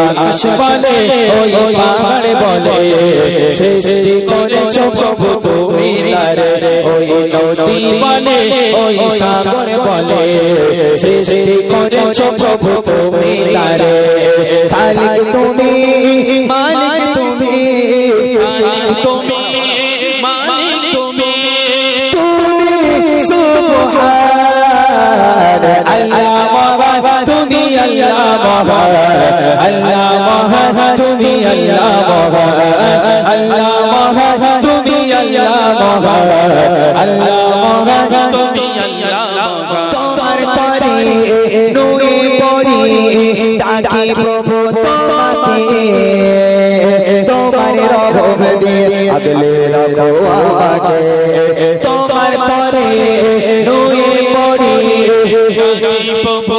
আকাশ বলে ওই পাহাড় বলে সৃষ্টি করেছ প্রভু তুমি ওই নদী বলে ওই সাগর বলে সৃষ্টি করেছ প্রভু তুমি খালিক তুমি মালিক তুমি মালিক তুমি মালিক তুমি। সুবহান আল্লাহ তুমি আল্লাহ তুমি আল্লাহ আল্লাহ মহান তুমি আল্লাহ মহান আল্লাহ মহান তুমি আল্লাহ তোমার তরে নুয়ে পড়ি ডাকি প্রভু তোমাকে। তোমার রহম দিয়ে আগলে রাখো আমাকে। তোমার তরে নুয়ে পড়ি। ডাকি প্রভু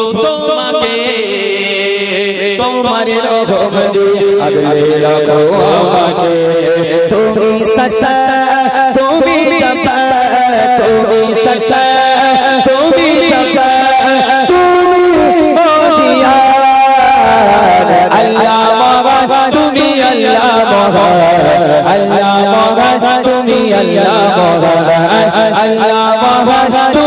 তোমার রহম দিয়ে আগলে রাখো আমাকে। তুমি সসা তুমি চাচা তুমি সসা তুমি চাচা তুমি আল্লাহ তুমি আল্লাহ আল্লাহ তুমি আল্লাহ আল্লাহ তুমি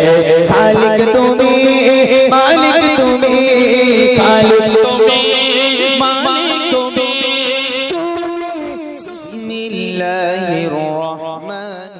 الله الرحمن